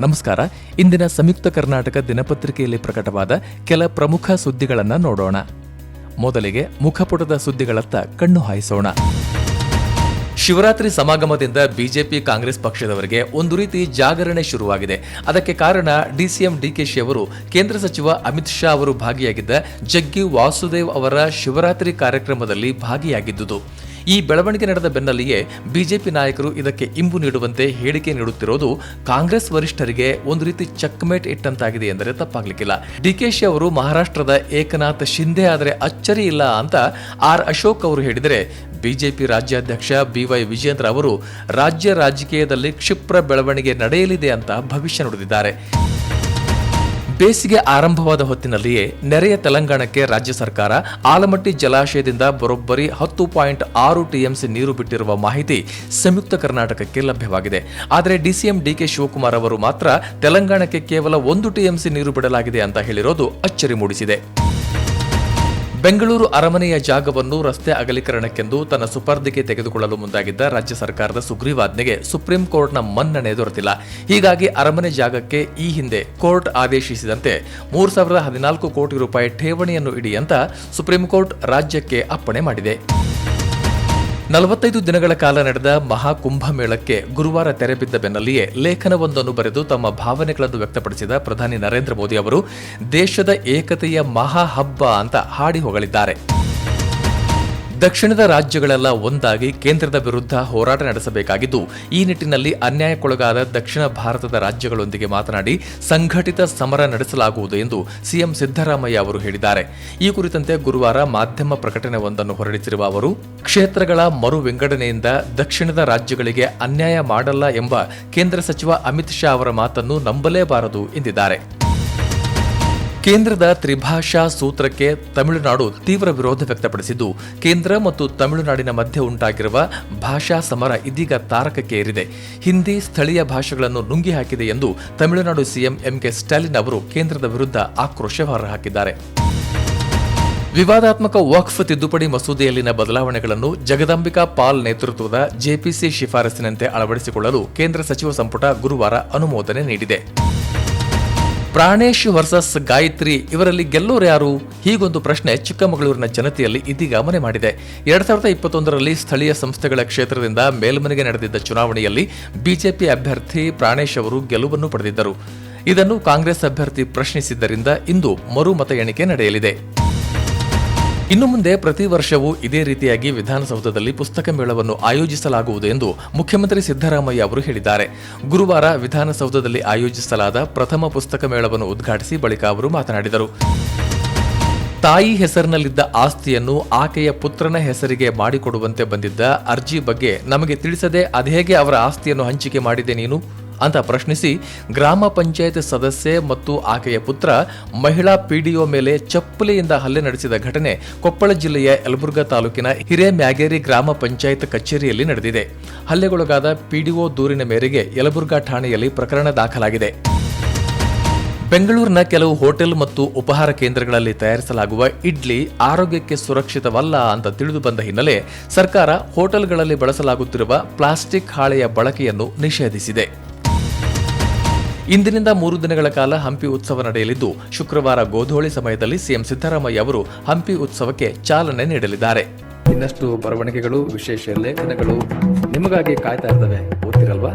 ನಮಸ್ಕಾರ. ಇಂದಿನ ಸಂಯುಕ್ತ ಕರ್ನಾಟಕ ದಿನಪತ್ರಿಕೆಯಲ್ಲಿ ಪ್ರಕಟವಾದ ಕೆಲ ಪ್ರಮುಖ ಸುದ್ದಿಗಳನ್ನು ನೋಡೋಣ. ಮೊದಲಿಗೆ ಮುಖಪುಟದ ಸುದ್ದಿಗಳತ್ತ ಕಣ್ಣು ಹಾಯಿಸೋಣ. ಶಿವರಾತ್ರಿ ಸಮಾಗಮದಿಂದ ಬಿಜೆಪಿ ಕಾಂಗ್ರೆಸ್ ಪಕ್ಷದವರಿಗೆ ಒಂದು ರೀತಿ ಜಾಗರಣೆ ಶುರುವಾಗಿದೆ. ಅದಕ್ಕೆ ಕಾರಣ ಡಿಸಿಎಂ ಡಿಕೆಶಿ ಅವರು, ಕೇಂದ್ರ ಸಚಿವ ಅಮಿತ್ ಶಾ ಅವರು ಭಾಗಿಯಾಗಿದ್ದ ಜಗ್ಗಿ ವಾಸುದೇವ್ ಅವರ ಶಿವರಾತ್ರಿ ಕಾರ್ಯಕ್ರಮದಲ್ಲಿ ಭಾಗಿಯಾಗಿದ್ದುದು. ಈ ಬೆಳವಣಿಗೆ ನಡೆದ ಬೆನ್ನಲ್ಲಿಯೇ ಬಿಜೆಪಿ ನಾಯಕರು ಇದಕ್ಕೆ ಇಂಬು ನೀಡುವಂತೆ ಹೇಳಿಕೆ ನೀಡುತ್ತಿರೋದು ಕಾಂಗ್ರೆಸ್ ವರಿಷ್ಠರಿಗೆ ಒಂದು ರೀತಿ ಚೆಕ್ಮೇಟ್ ಇಟ್ಟಂತಾಗಿದೆ ಎಂದರೆ ತಪ್ಪಾಗಲಿಕ್ಕಿಲ್ಲ. ಡಿಕೆಶಿ ಅವರು ಮಹಾರಾಷ್ಟ್ರದ ಏಕನಾಥ್ ಶಿಂದೆ ಆದರೆ ಅಚ್ಚರಿ ಇಲ್ಲ ಅಂತ ಆರ್ ಅಶೋಕ್ ಅವರು ಹೇಳಿದರೆ ಬಿಜೆಪಿ ರಾಜ್ಯಾಧ್ಯಕ್ಷ ಬಿವೈ ವಿಜೇಂದ್ರ ಅವರು ರಾಜ್ಯ ರಾಜಕೀಯದಲ್ಲಿ ಕ್ಷಿಪ್ರ ಬೆಳವಣಿಗೆ ನಡೆಯಲಿದೆ ಅಂತ ಭವಿಷ್ಯ ನುಡಿದಿದ್ದಾರೆ. ಬೇಸಿಗೆ ಆರಂಭವಾದ ಹೊತ್ತಿನಲ್ಲಿಯೇ ನೆರೆಯ ತೆಲಂಗಾಣಕ್ಕೆ ರಾಜ್ಯ ಸರ್ಕಾರ ಆಲಮಟ್ಟಿ ಜಲಾಶಯದಿಂದ ಬರೋಬ್ಬರಿ ಹತ್ತು ಪಾಯಿಂಟ್ ಆರು ಟಿಎಂಸಿ ನೀರು ಬಿಟ್ಟಿರುವ ಮಾಹಿತಿ ಸಂಯುಕ್ತ ಕರ್ನಾಟಕಕ್ಕೆ ಲಭ್ಯವಾಗಿದೆ. ಆದರೆ ಡಿಸಿಎಂ ಡಿಕೆ ಶಿವಕುಮಾರ್ ಅವರು ಮಾತ್ರ ತೆಲಂಗಾಣಕ್ಕೆ ಕೇವಲ ಒಂದು ಟಿಎಂಸಿ ನೀರು ಬಿಡಲಾಗಿದೆ ಅಂತ ಹೇಳಿರೋದು ಅಚ್ಚರಿ ಮೂಡಿಸಿದೆ. ಬೆಂಗಳೂರು ಅರಮನೆಯ ಜಾಗವನ್ನು ರಸ್ತೆ ಅಗಲೀಕರಣಕ್ಕೆಂದು ತನ್ನ ಸುಪರ್ದಿಗೆ ತೆಗೆದುಕೊಳ್ಳಲು ಮುಂದಾಗಿದ್ದ ರಾಜ್ಯ ಸರ್ಕಾರದ ಸುಗ್ರೀವಾಜ್ಞೆಗೆ ಸುಪ್ರೀಂ ಕೋರ್ಟ್ನ ಮನ್ನಣೆ ದೊರೆತಿಲ್ಲ. ಹೀಗಾಗಿ ಅರಮನೆ ಜಾಗಕ್ಕೆ ಈ ಹಿಂದೆ ಕೋರ್ಟ್ ಆದೇಶಿಸಿದಂತೆ ಮೂರು ಸಾವಿರದ ಹದಿನಾಲ್ಕು ಕೋಟಿ ರೂಪಾಯಿ ಠೇವಣಿಯನ್ನು ಇಡಿ ಅಂತ ಸುಪ್ರೀಂ ಕೋರ್ಟ್ ರಾಜ್ಯಕ್ಕೆ ಅಪ್ಪಣೆ ಮಾಡಿದೆ. ನಲವತ್ತೈದು ದಿನಗಳ ಕಾಲ ನಡೆದ ಮಹಾಕುಂಭಮೇಳಕ್ಕೆ ಗುರುವಾರ ತೆರೆಬಿದ್ದ ಬೆನ್ನಲ್ಲಿಯೇ ಲೇಖನವೊಂದನ್ನು ಬರೆದು ತಮ್ಮ ಭಾವನೆಗಳನ್ನು ವ್ಯಕ್ತಪಡಿಸಿದ ಪ್ರಧಾನಿ ನರೇಂದ್ರ ಮೋದಿ ಅವರು ದೇಶದ ಏಕತೆಯ ಮಹಾ ಹಬ್ಬ ಅಂತ ಹಾಡಿ ಹೊಗಳಿದ್ದಾರೆ. ದಕ್ಷಿಣದ ರಾಜ್ಯಗಳೆಲ್ಲ ಒಂದಾಗಿ ಕೇಂದ್ರದ ವಿರುದ್ಧ ಹೋರಾಟ ನಡೆಸಬೇಕಾಗಿದ್ದು, ಈ ನಿಟ್ಟಿನಲ್ಲಿ ಅನ್ಯಾಯಕ್ಕೊಳಗಾದ ದಕ್ಷಿಣ ಭಾರತದ ರಾಜ್ಯಗಳೊಂದಿಗೆ ಮಾತನಾಡಿ ಸಂಘಟಿತ ಸಮರ ನಡೆಸಲಾಗುವುದು ಎಂದು ಸಿಎಂ ಸಿದ್ದರಾಮಯ್ಯ ಅವರು ಹೇಳಿದ್ದಾರೆ. ಈ ಕುರಿತಂತೆ ಗುರುವಾರ ಮಾಧ್ಯಮ ಪ್ರಕಟಣೆಯೊಂದನ್ನು ಹೊರಡಿಸಿರುವ ಅವರು, ಕ್ಷೇತ್ರಗಳ ಮರು ವಿಂಗಡಣೆಯಿಂದ ದಕ್ಷಿಣದ ರಾಜ್ಯಗಳಿಗೆ ಅನ್ಯಾಯ ಮಾಡಲ್ಲ ಎಂಬ ಕೇಂದ್ರ ಸಚಿವ ಅಮಿತ್ ಶಾ ಅವರ ಮಾತನ್ನು ನಂಬಲೇಬಾರದು ಎಂದಿದ್ದಾರೆ. ಕೇಂದ್ರದ ತ್ರಿಭಾಷಾ ಸೂತ್ರಕ್ಕೆ ತಮಿಳುನಾಡು ತೀವ್ರ ವಿರೋಧ ವ್ಯಕ್ತಪಡಿಸಿದ್ದು, ಕೇಂದ್ರ ಮತ್ತು ತಮಿಳುನಾಡಿನ ಮಧ್ಯೆ ಉಂಟಾಗಿರುವ ಭಾಷಾ ಸಮರ ಇದೀಗ ತಾರಕಕ್ಕೆ ಏರಿದೆ ಹಿಂದಿ ಸ್ಥಳೀಯ ಭಾಷೆಗಳನ್ನು ನುಂಗಿ ಹಾಕಿದೆ ಎಂದು ತಮಿಳುನಾಡು ಸಿಎಂ ಎಂಕೆ ಸ್ಟಾಲಿನ್ ಅವರು ಕೇಂದ್ರದ ವಿರುದ್ಧ ಆಕ್ರೋಶ ಹೊರಹಾಕಿದ್ದಾರೆ. ವಿವಾದಾತ್ಮಕ ವಕ್ಫ್ ತಿದ್ದುಪಡಿ ಮಸೂದೆಯಲ್ಲಿನ ಬದಲಾವಣೆಗಳನ್ನು ಜಗದಂಬಿಕಾ ಪಾಲ್ ನೇತೃತ್ವದ ಜೆಪಿಸಿ ಶಿಫಾರಸಿನಂತೆ ಅಳವಡಿಸಿಕೊಳ್ಳಲು ಕೇಂದ್ರ ಸಚಿವ ಸಂಪುಟ ಗುರುವಾರ ಅನುಮೋದನೆ ನೀಡಿದೆ. ಪ್ರಾಣೇಶ್ ವರ್ಸಸ್ ಗಾಯತ್ರಿ ಇವರಲ್ಲಿ ಗೆಲ್ಲೋರು ಯಾರು? ಹೀಗೊಂದು ಪ್ರಶ್ನೆ ಚಿಕ್ಕಮಗಳೂರಿನ ಜನತೆಯಲ್ಲಿ ಇದೀಗ ಮನೆ ಮಾಡಿದೆ. ಎರಡ್ ಸಾವಿರದ ಇಪ್ಪತ್ತೊಂದರಲ್ಲಿ ಸ್ಥಳೀಯ ಸಂಸ್ಥೆಗಳ ಕ್ಷೇತ್ರದಿಂದ ಮೇಲ್ಮನೆಗೆ ನಡೆದಿದ್ದ ಚುನಾವಣೆಯಲ್ಲಿ ಬಿಜೆಪಿ ಅಭ್ಯರ್ಥಿ ಪ್ರಾಣೇಶ್ ಅವರು ಗೆಲುವನ್ನು ಪಡೆದಿದ್ದರು. ಇದನ್ನು ಕಾಂಗ್ರೆಸ್ ಅಭ್ಯರ್ಥಿ ಪ್ರಶ್ನಿಸಿದ್ದರಿಂದ ಇಂದು ಮರು ಮತ ಎಣಿಕೆ ನಡೆಯಲಿದೆ. ಇನ್ನು ಮುಂದೆ ಪ್ರತಿ ವರ್ಷವೂ ಇದೇ ರೀತಿಯಾಗಿ ವಿಧಾನಸೌಧದಲ್ಲಿ ಪುಸ್ತಕ ಮೇಳವನ್ನು ಆಯೋಜಿಸಲಾಗುವುದು ಎಂದು ಮುಖ್ಯಮಂತ್ರಿ ಸಿದ್ದರಾಮಯ್ಯ ಅವರು ಹೇಳಿದ್ದಾರೆ. ಗುರುವಾರ ವಿಧಾನಸೌಧದಲ್ಲಿ ಆಯೋಜಿಸಲಾದ ಪ್ರಥಮ ಪುಸ್ತಕ ಮೇಳವನ್ನು ಉದ್ಘಾಟಿಸಿ ಬಳಿಕ ಅವರು ಮಾತನಾಡಿದರು. ತಾಯಿ ಹೆಸರಿನಲ್ಲಿದ್ದ ಆಸ್ತಿಯನ್ನು ಆಕೆಯ ಪುತ್ರನ ಹೆಸರಿಗೆ ಮಾಡಿಕೊಡುವಂತೆ ಬಂದಿದ್ದ ಅರ್ಜಿ ಬಗ್ಗೆ ನಮಗೆ ತಿಳಿಸದೆ ಅದೇಗೆ ಅವರ ಆಸ್ತಿಯನ್ನು ಹಂಚಿಕೆ ಮಾಡಿದೆ ನೀನು? ಅಂತ ಪ್ರಶ್ನಿಸಿ ಗ್ರಾಮ ಪಂಚಾಯತ್ ಸದಸ್ಯೆ ಮತ್ತು ಆಕೆಯ ಪುತ್ರ ಮಹಿಳಾ ಪಿಡಿಒ ಮೇಲೆ ಚಪ್ಪಲಿಯಿಂದ ಹಲ್ಲೆ ನಡೆಸಿದ ಘಟನೆ ಕೊಪ್ಪಳ ಜಿಲ್ಲೆಯ ಯಲಬುರ್ಗಾ ತಾಲೂಕಿನ ಹಿರೇಮ್ಯಾಗೇರಿ ಗ್ರಾಮ ಪಂಚಾಯತ್ ಕಚೇರಿಯಲ್ಲಿ ನಡೆದಿದೆ. ಹಲ್ಲೆಗೊಳಗಾದ ಪಿಡಿಒ ದೂರಿನ ಮೇರೆಗೆ ಯಲಬುರ್ಗಾ ಠಾಣೆಯಲ್ಲಿ ಪ್ರಕರಣ ದಾಖಲಾಗಿದೆ. ಬೆಂಗಳೂರಿನ ಕೆಲವು ಹೋಟೆಲ್ ಮತ್ತು ಉಪಹಾರ ಕೇಂದ್ರಗಳಲ್ಲಿ ತಯಾರಿಸಲಾಗುವ ಇಡ್ಲಿ ಆರೋಗ್ಯಕ್ಕೆ ಸುರಕ್ಷಿತವಲ್ಲ ಅಂತ ತಿಳಿದು ಬಂದ ಹಿನ್ನೆಲೆ ಸರ್ಕಾರ ಹೋಟೆಲ್ಗಳಲ್ಲಿ ಬಳಸಲಾಗುತ್ತಿರುವ ಪ್ಲಾಸ್ಟಿಕ್ ಹಾಳೆಯ ಬಳಕೆಯನ್ನು ನಿಷೇಧಿಸಿದೆ. ಇಂದಿನಿಂದ ಮೂರು ದಿನಗಳ ಕಾಲ ಹಂಪಿ ಉತ್ಸವ ನಡೆಯಲಿದ್ದು, ಶುಕ್ರವಾರ ಗೋಧೋಳಿ ಸಮಯದಲ್ಲಿ ಸಿಎಂ ಸಿದ್ದರಾಮಯ್ಯ ಅವರು ಹಂಪಿ ಉತ್ಸವಕ್ಕೆ ಚಾಲನೆ ನೀಡಲಿದ್ದಾರೆ. ಇನ್ನಷ್ಟು ಬರವಣಿಗೆಗಳು, ವಿಶೇಷ ಲೇಖನಗಳು ನಿಮಗಾಗಿ ಕಾಯ್ತಾ ಇರ್ತವೆ. ಓದ್ತಿರಲ್ವಾ?